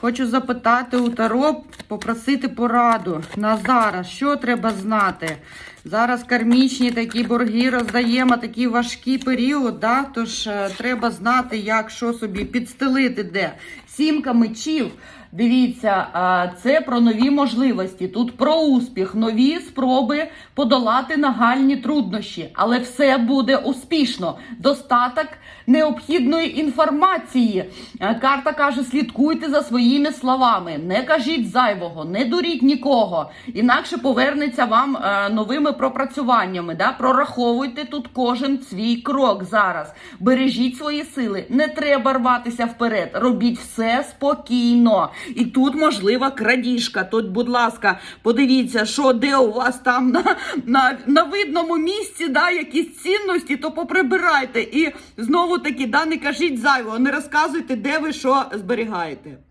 Хочу запитати у Таро, попросити пораду на зараз. Що треба знати? Зараз кармічні такі борги роздаємо, такий важкий період, да? тож е, треба знати, як що собі підстелити де. Сімка мечів. Дивіться, це про нові можливості. Тут про успіх, нові спроби подолати нагальні труднощі, але все буде успішно. Достаток необхідної інформації. Е, Карта каже: слідкуйте за своїми словами, не кажіть зайвого, не дуріть нікого. Інакше повернеться вам е, новими пропрацюваннями. Да? Прораховуйте тут кожен свій крок зараз. Бережіть свої сили, не треба рватися вперед. Робіть все спокійно. І тут можлива крадіжка. Тут, будь ласка, подивіться, що де у вас там на, на, на видному місці, да, якісь цінності, то поприбирайте. І знову таки, да, не кажіть зайвого, не розказуйте, де ви що зберігаєте.